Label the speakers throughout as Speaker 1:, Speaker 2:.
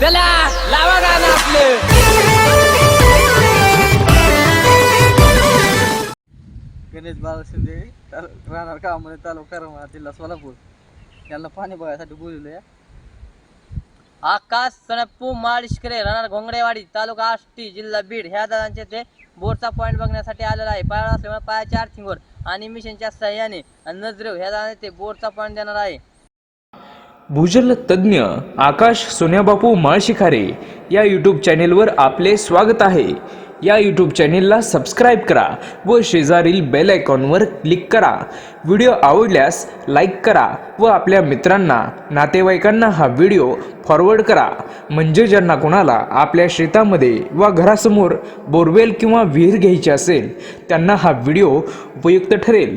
Speaker 1: चला लावा गाणं आपलं.
Speaker 2: गणेश बाबा शिंदे ताल- राहणार गावामध्ये तालुका करमाळा जिल्हा सोलापूर. यांना पाणी बघायसाठी बोलवलं
Speaker 1: आकाश सणपू माळिशकरे राहणार घोंगडेवाडी तालुका आष्टी जिल्हा बीड. ह्या दादांचे ते बोरचा पॉईंट बघण्यासाठी आलेला आहे. पाया असल्यामुळे पायाच्या आर्थिंगवर आणि मिशनच्या सहाय्याने आणि नजरेव ह्या दादाने ते बोरचा पॉईंट देणार आहे.
Speaker 3: भूजल तज्ज्ञ आकाश सोन्याबापू माळशिखारे या यूट्यूब चॅनेलवर आपले स्वागत आहे. या यूट्यूब चॅनेलला सबस्क्राईब करा व शेजारील बेल आयकॉनवर क्लिक करा. व्हिडिओ आवडल्यास लाईक करा व आपल्या मित्रांना नातेवाईकांना हा व्हिडिओ फॉरवर्ड करा. म्हणजे ज्यांना कोणाला आपल्या शेतामध्ये वा घरासमोर बोरवेल किंवा विहीर घ्यायची असेल त्यांना हा व्हिडिओ उपयुक्त ठरेल.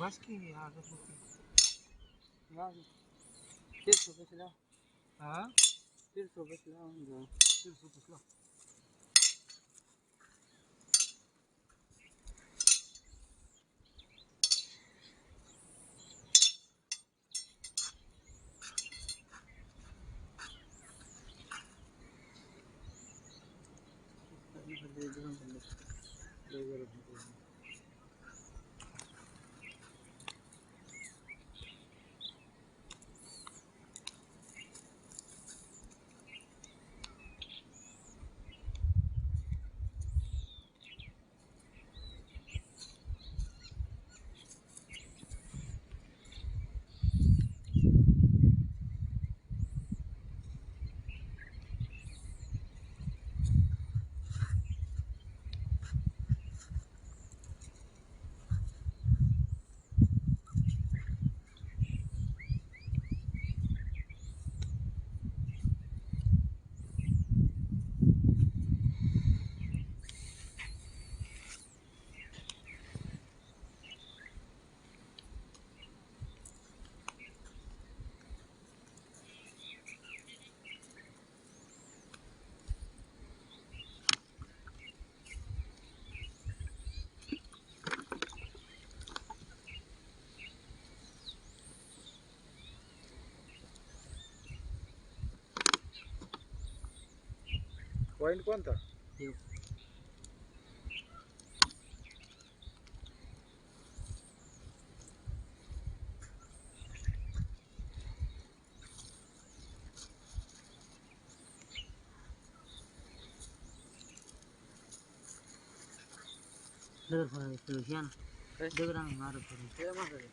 Speaker 2: बस की अगरबत्ती
Speaker 1: तीस रुपये लाव
Speaker 2: हा
Speaker 1: तीस रुपये लाव
Speaker 2: तीस रुपये लाव पॉइंट कोणता
Speaker 1: दगड फळ दगड मारत
Speaker 2: हे मागं आहे.